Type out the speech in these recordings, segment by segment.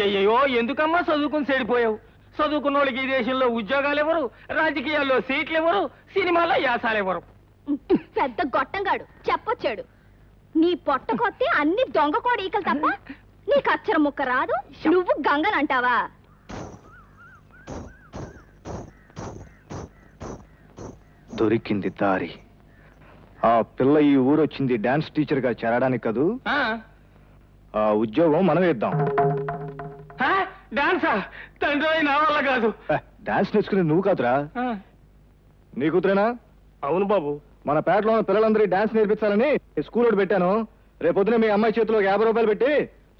అయ్యయ్యో ఎందుకమ్మా చదువుకుని చెడిపోయావు? చదువుకున్న వాళ్ళకి ఈ దేశంలో ఉద్యోగాలు ఎవరు రాజకీయాల్లో సీట్లు ఎవరు సినిమాల్లో యాసాలు ఎవరు పెద్ద గొట్టంగాడు చెప్పొచ్చాడు. నీ పొట్ట కొత్తే అన్ని దొంగ కోడి ఈకలు తప్ప నీకు అచ్చర ముక్క రాదు నువ్వు గంగనంటావా? దొరికింది దారి. ఆ పిల్ల ఈ ఊరొచ్చింది డాన్స్ టీచర్గా చేరడానికి కదూ? ఆ? ఆ ఉద్యోగం మనం ఇద్దాం? డాన్సా? తండ్రి నా వల్ల కాదు. డాన్స్ నేర్చుకునేది నువ్వు కాదురా. నీ కూతురేనా? అవును బాబు. మన పేటలో ఉన్న పిల్లలందరికీ డాన్స్ నేర్పించాలని స్కూల్ ఒకటి పెట్టాను. రేపొద్దున మీ అమ్మాయి చేతిలో యాభై రూపాయలు పెట్టి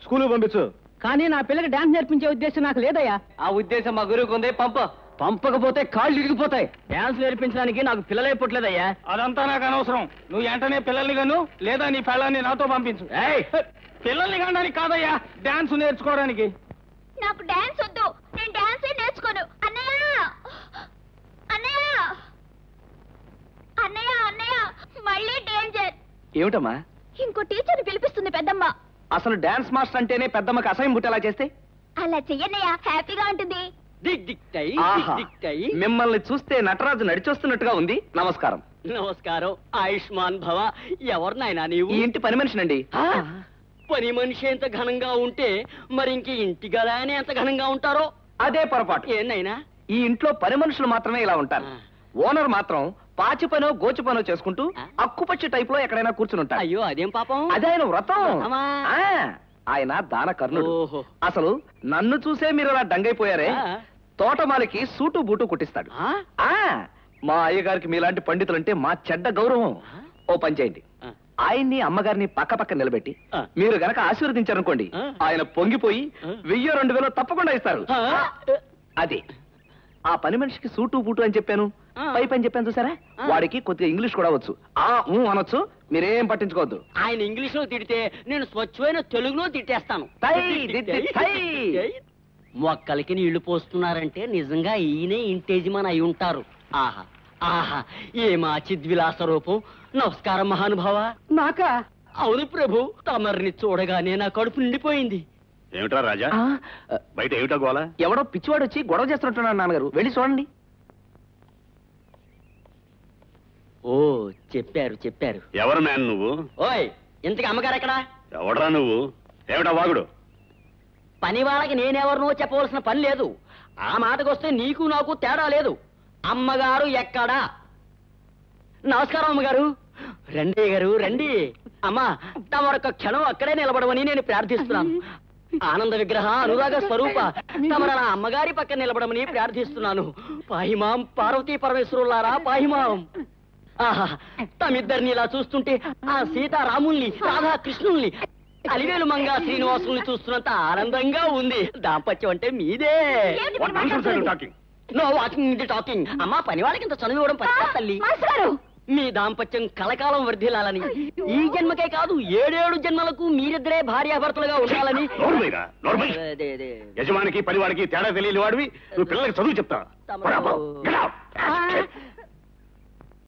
స్కూల్ పంపించు. కానీ నా పిల్లకి డాన్స్ నేర్పించే ఉద్దేశం నాకు లేదయ్యా. ఆ ఉద్దేశం మా గురువుకు ఉంది పంప. పంపకపోతే కాళ్ళు ఇరిగిపోతాయి. డాన్స్ నేర్పించడానికి నాకు పిల్లలే పుట్టలేదయ్యా అదంతా నాకు అనవసరం. నువ్వు వెంటనే పిల్లల్ని గాను లేదా నీ పిల్లల్ని నాతో పంపించు. పిల్లల్ని కానడానికి కాదయ్యా డాన్స్ నేర్చుకోవడానికి. నాకు డాన్స్ వద్దు. నేను డాన్సే నేర్చుకోను. అన్నయ్య! అన్నయ్య! అన్నయ్య అన్నయ్య! మళ్ళీ డేంజర్ ఏమిటమ్మా? ఇంకో టీచర్ పిలిపిస్తుంది పెద్దమ్మ. అసలు డాన్స్ మాస్టర్ అంటేనే పెద్దమ్మకి అసహ్యం పుట్టేలా చేస్తే? అలా చెయ్యన్నయ్య హ్యాపీగా ఉంటుంది. మిమ్మల్ని చూస్తే నటరాజు నడిచొస్తున్నట్టుగా ఉంది. నమస్కారం. నమస్కారం. ఆయుష్మాన్ భవ. ఎవరు నాయనా నీవు ఇంటి పని మనిషినండి. ఆ? పని మనిషి ఎంత ఘనంగా ఉంటే మరి ఇంక ఇంటి గదానే ఎంత ఘనంగా ఉంటారో? అదే పొరపాటు. ఏందైనా? ఈ ఇంట్లో పని మనుషులు మాత్రమే ఇలా ఉంటారు. ఓనర్ మాత్రం పాచి పనో గోచి పనో చేసుకుంటూ. అక్కుపచ్చి టైప్లో ఎక్కడైనా కూర్చుని ఉంటారు అయ్యో అదేం పాపం? అదే ఆయన వ్రతం. ఆయన దాన కర్ణుడు. అసలు నన్ను చూసే మీరు అలా డంగైపోయారే. తోటమాలికి సూటు బూటు కుట్టిస్తాడు. మా అయ్యగారికి మీలాంటి పండితులంటే మా చెడ్డ గౌరవం? ఓ పని చేయండి. ఆయన్ని అమ్మగారిని పక్క పక్క నిలబెట్టి. మీరు గనక ఆశీర్వదించారనుకోండి. ఆయన పొంగిపోయి. వెయ్యో రెండు వేలు తప్పకుండా ఇస్తారు? అది ఆ పని మనిషికి సూటు బూటు అని చెప్పాను. పై పని చెప్పాను చూసారా. వాడికి కొద్దిగా ఇంగ్లీష్ కూడా వచ్చు ఆ ఊ అనొచ్చు మీరేం పట్టించుకోవద్దు ఆయన ఇంగ్లీష్లో తిడితే నేను స్వచ్ఛమైన తెలుగులో తిట్టేస్తాను. మొక్కలకి నీళ్ళు పోస్తున్నారంటే నిజంగా ఈయనే ఇంటేజిమన్ అయి ఉంటారు ఆహా ఆహా ఏమా చిద్విలాస రూపం? నమస్కారం మహానుభావ. నాకా? అవును ప్రభు తమరిని చూడగానే నా కడుపు నిండిపోయింది. ఏమిట్రా రాజా? బయట ఏమిటా గోల? ఎవడో పిచ్చివాడు వచ్చి గొడవ చేస్తున్నట్టున్నాడు నాన్నగారు. వెళ్ళి చూడండి. ఓ చెప్పారు చెప్పారు. ఎవరు మ్యాన్ నువ్వు? ఓయ్ ఇంతకి అమ్మగారు ఎక్కడా? ఎవడరా నువ్వు? ఏమిటా వాగుడు? పని వాళ్ళకి నేనెవరినో చెప్పవలసిన పని లేదు. ఆ మాటకొస్తే నీకు నాకు తేడా లేదు. అమ్మగారు ఎక్కడా? నమస్కారం అమ్మగారు. రండి గారు రండి. అమ్మా తమరొక క్షణం అక్కడే నిలబడమని నేను ప్రార్థిస్తున్నాను. ఆనంద విగ్రహ అనురాగ స్వరూప తమర నా అమ్మగారి పక్కన నిలబడమని ప్రార్థిస్తున్నాను. పాహిమాం పార్వతీ పరమేశ్వరులారా పాహిమాం. ఆహా తమిద్దరిని ఇలా చూస్తుంటే ఆ సీతారాముల్ని రాధా కృష్ణుల్ని అలివేలు మంగా శ్రీనివాసుల్ని చూస్తున్నంత ఆనందంగా ఉంది. దాంపత్యం అంటే మీదే. నో వాకింగ్ ఇది టాకింగ్ అమ్మా పని వాళ్ళకి ఇంత చనువు ఇవ్వడం పని తల్లి? మీ దాంపత్యం కలకాలం వర్ధిల్లాలని ఈ జన్మకే కాదు ఏడేడు జన్మలకు మీరిద్దరే భార్యాభర్తలుగా ఉండాలని. యజమానికి పనివాడికి తేడా తెలియని వాడివి. నువ్వు పిల్లలకి చదువు చెప్తా